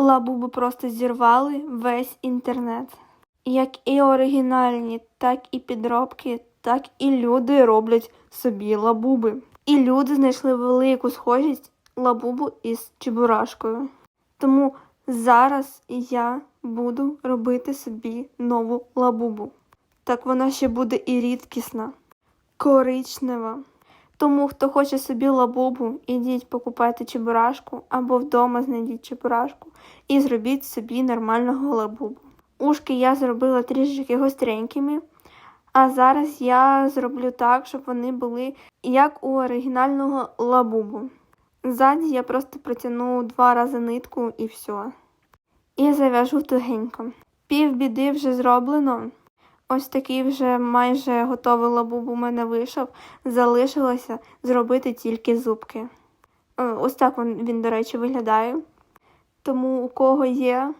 Лабуби просто зірвали весь інтернет. Як і оригінальні, так і підробки, так і люди роблять собі лабуби. І люди знайшли велику схожість лабубу із чебурашкою. Тому зараз я буду робити собі нову лабубу. Так вона ще буде і рідкісна, коричнева. Тому, хто хоче собі лабубу, ідіть покупайте чебурашку або вдома знайдіть чебурашку і зробіть собі нормального лабубу. Ушки я зробила трішки гостренькими, а зараз я зроблю так, щоб вони були як у оригінального лабубу. Ззаді я просто протягну два рази нитку і все. І зав'яжу тугенько. Пів біди вже зроблено. Ось такий вже майже готовий лабуб у мене вийшов. Залишилося зробити тільки зубки. Е, Ось так він, до речі, виглядає. Тому у кого є,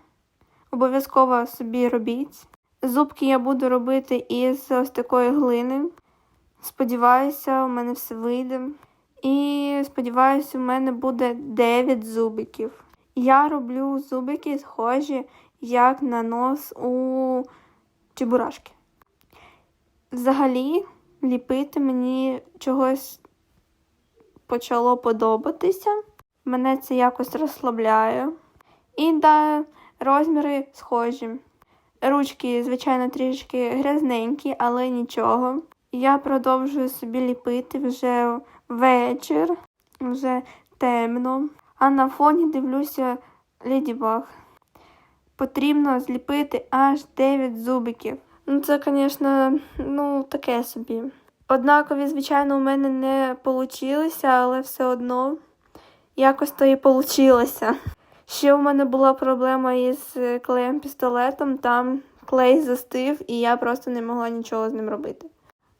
обов'язково собі робіть. Зубки я буду робити із ось такої глини. Сподіваюся, у мене все вийде. І сподіваюся, у мене буде 9 зубиків. Я роблю зубики схожі, як на нос у чебурашки. Взагалі, ліпити мені чогось почало подобатися. Мене це якось розслабляє. І да, розміри схожі. Ручки, звичайно, трішки грязненькі, але нічого. Я продовжую собі ліпити вже вечір, вже темно. А на фоні дивлюся Леді Баг. Потрібно зліпити аж 9 зубиків. Ну, це, звісно, ну, таке собі. Однакові, звичайно, у мене не вийшло, але все одно якось то і вийшло. Ще у мене була проблема із клеєм пістолетом, там клей застив, і я просто не могла нічого з ним робити.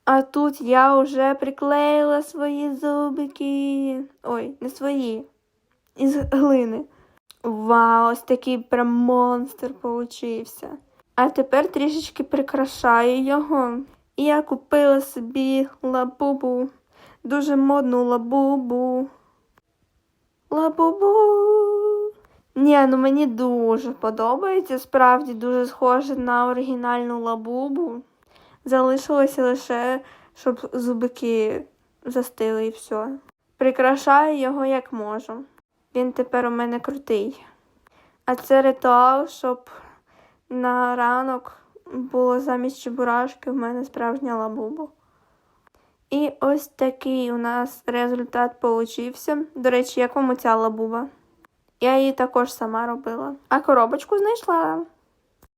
А тут я вже приклеїла свої зубики. Ой, не свої, із глини. Вау, ось такий прям монстр получився. А тепер трішечки прикрашаю його. І я купила собі лабубу, дуже модну лабубу. Лабубу. Ні, ну мені дуже подобається. Справді дуже схоже на оригінальну лабубу. Залишилося лише, щоб зубики застили і все. Прикрашаю його як можу. Він тепер у мене крутий. А це ритуал, щоб на ранок було замість чебурашки в мене справжня лабуба. І ось такий у нас результат получився. До речі, як вам оця лабуба? Я її також сама робила. А коробочку знайшла.